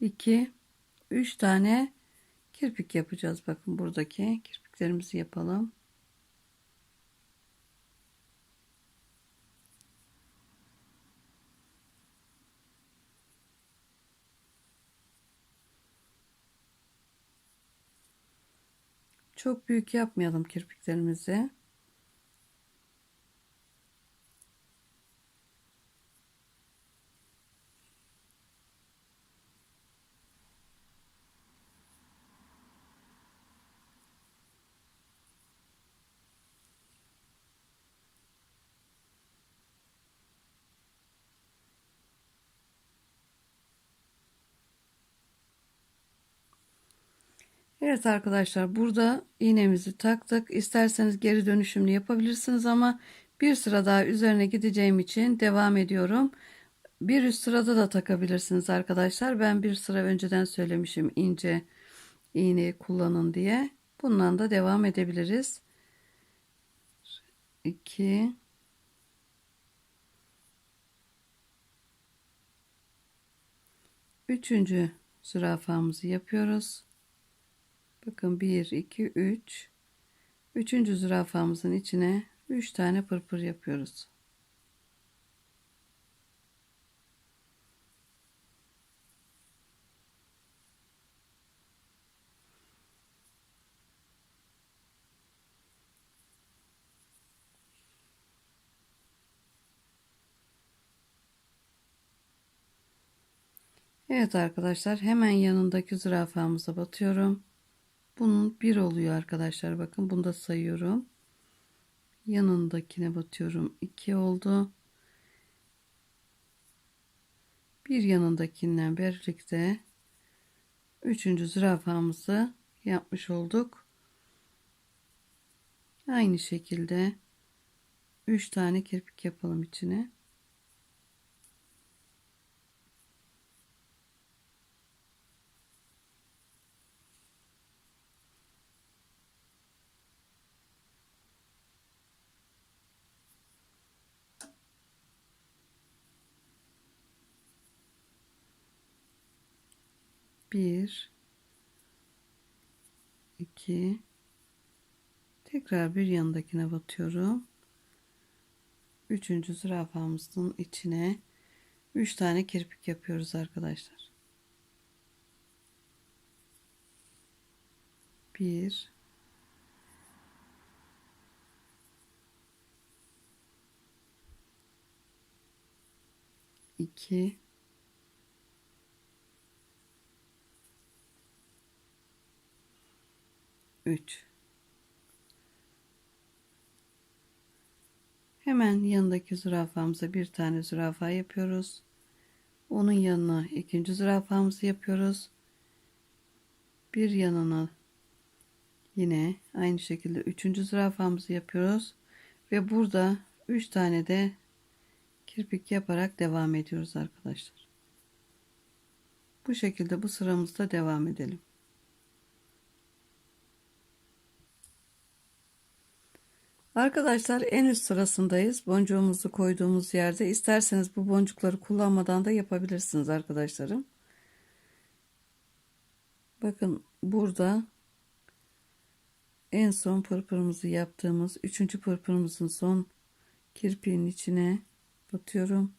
2 3 tane kirpik yapacağız. Bakın buradaki kirpiklerimizi yapalım. Çok büyük yapmayalım kirpiklerimizi. Evet arkadaşlar burada iğnemizi taktık. İsterseniz geri dönüşümlü yapabilirsiniz ama bir sıra daha üzerine gideceğim için devam ediyorum. Bir üst sırada da takabilirsiniz arkadaşlar. Ben bir sıra önceden söylemişim ince iğne kullanın diye. Bundan da devam edebiliriz. 2 Üçüncü zürafamızı yapıyoruz. Bakın 1, 2, 3. Üçüncü zürafamızın içine 3 tane pırpır yapıyoruz. Evet arkadaşlar hemen yanındaki zürafamıza batıyorum. Bunun bir oluyor arkadaşlar. Bakın bunu da sayıyorum. Yanındakine batıyorum. 2 oldu. Bir yanındakinden birlikte üçüncü zürafamızı yapmış olduk. Aynı şekilde 3 tane kirpik yapalım içine. Bir iki. Tekrar bir yanındakine batıyorum. Üçüncü zürafamızın içine üç tane kirpik yapıyoruz arkadaşlar. Bir iki 3 Hemen yanındaki zürafamıza bir tane zürafa yapıyoruz. Onun yanına ikinci zürafamızı yapıyoruz. Bir yanına yine aynı şekilde üçüncü zürafamızı yapıyoruz. Ve burada üç tane de kirpik yaparak devam ediyoruz arkadaşlar. Bu şekilde bu sıramızda devam edelim. Arkadaşlar en üst sırasındayız. Boncuğumuzu koyduğumuz yerde isterseniz bu boncukları kullanmadan da yapabilirsiniz arkadaşlarım. Bakın burada en son pırpırımızı yaptığımız üçüncü pırpırımızın son kirpiğin içine batıyorum.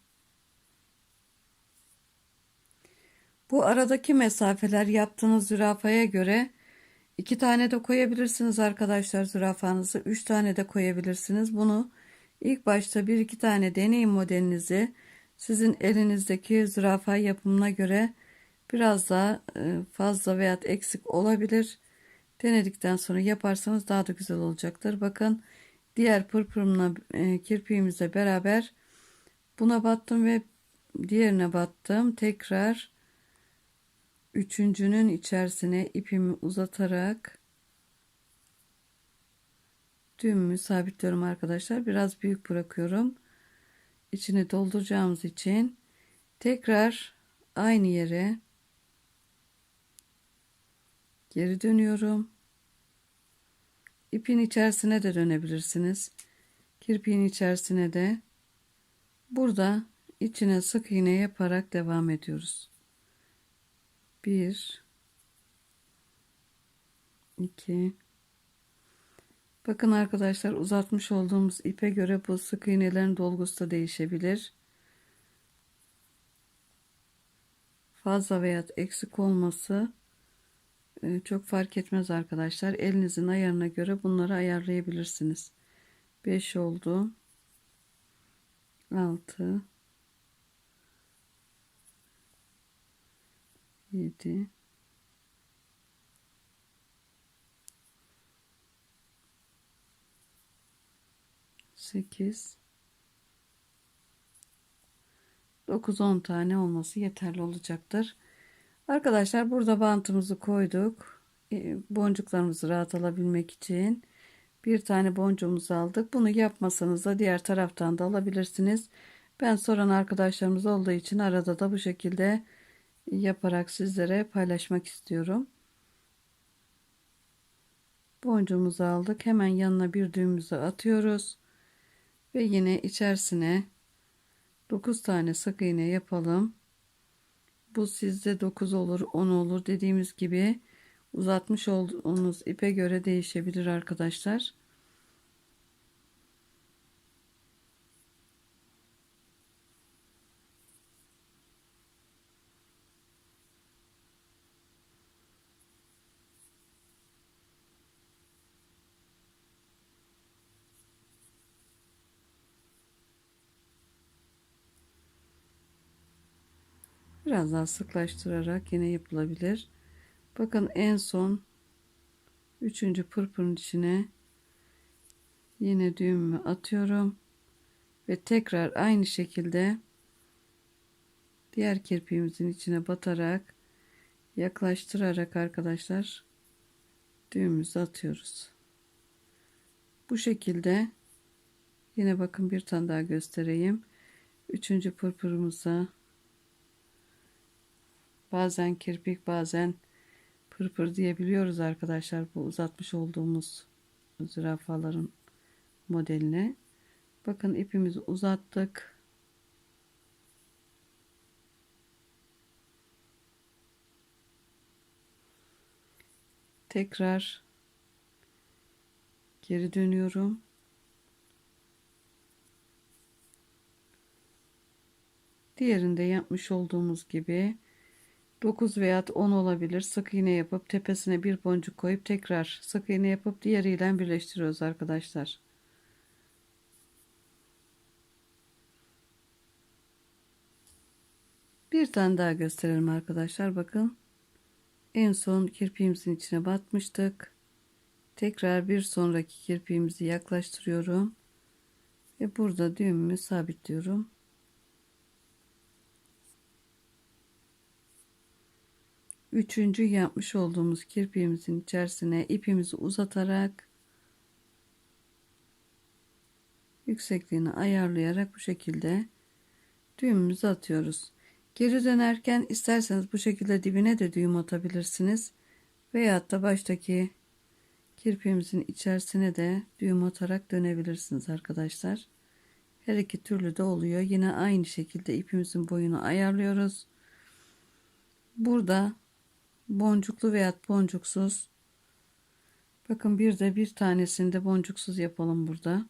Bu aradaki mesafeler yaptığınız zürafaya göre İki tane de koyabilirsiniz arkadaşlar zürafanızı. Üç tane de koyabilirsiniz. Bunu ilk başta bir iki tane deneyin modelinizi. Sizin elinizdeki zürafa yapımına göre biraz daha e, fazla veya eksik olabilir. Denedikten sonra yaparsanız daha da güzel olacaktır. Bakın diğer pırpırımla e, kirpiğimizle beraber buna battım ve diğerine battım. Tekrar üçüncünün içerisine ipimi uzatarak düğümümü sabitliyorum arkadaşlar. Biraz büyük bırakıyorum. İçini dolduracağımız için tekrar aynı yere geri dönüyorum. İpin içerisine de dönebilirsiniz. Kirpiğin içerisine de burada içine sık iğne yaparak devam ediyoruz. 1 2 Bakın arkadaşlar uzatmış olduğumuz ipe göre bu sık iğnelerin dolgusu da değişebilir. Fazla veya eksik olması e, çok fark etmez arkadaşlar. Elinizin ayarına göre bunları ayarlayabilirsiniz. 5 oldu. 6 7 8 9-10 tane olması yeterli olacaktır. Arkadaşlar burada bantımızı koyduk. E, boncuklarımızı rahat alabilmek için bir tane boncuğumuzu aldık. Bunu yapmasanız da diğer taraftan da alabilirsiniz. Ben soran arkadaşlarımız olduğu için arada da bu şekilde yaparak sizlere paylaşmak istiyorum. Boncuğumuzu aldık. Hemen yanına bir düğümümüzü atıyoruz. Ve yine içerisine 9 tane sık iğne yapalım. Bu sizde 9 olur 10 olur dediğimiz gibi uzatmış olduğunuz ipe göre değişebilir arkadaşlar. Biraz daha sıklaştırarak yine yapılabilir. Bakın en son üçüncü pırpırın içine yine düğümümü atıyorum ve tekrar aynı şekilde diğer kirpiğimizin içine batarak yaklaştırarak arkadaşlar düğümümüzü atıyoruz. Bu şekilde yine bakın bir tane daha göstereyim. Üçüncü pırpırımıza Bazen kirpik bazen pırpır diyebiliyoruz arkadaşlar bu uzatmış olduğumuz zürafaların modeline. Bakın ipimizi uzattık. Tekrar geri dönüyorum. Diğerinde yapmış olduğumuz gibi 9 veya 10 olabilir. Sık iğne yapıp tepesine bir boncuk koyup tekrar sık iğne yapıp diğeriyle birleştiriyoruz arkadaşlar. Bir tane daha gösterelim arkadaşlar. Bakın. En son kirpiğimizin içine batmıştık. Tekrar bir sonraki kirpiğimizi yaklaştırıyorum. Ve burada düğümümü sabitliyorum. Üçüncü yapmış olduğumuz kirpiğimizin içerisine ipimizi uzatarak yüksekliğini ayarlayarak bu şekilde düğümümüzü atıyoruz. Geri dönerken isterseniz bu şekilde dibine de düğüm atabilirsiniz. Veyahut da baştaki kirpiğimizin içerisine de düğüm atarak dönebilirsiniz arkadaşlar. Her iki türlü de oluyor. Yine aynı şekilde ipimizin boyunu ayarlıyoruz. Burada boncuklu veya boncuksuz. Bakın bir de bir tanesini de boncuksuz yapalım burada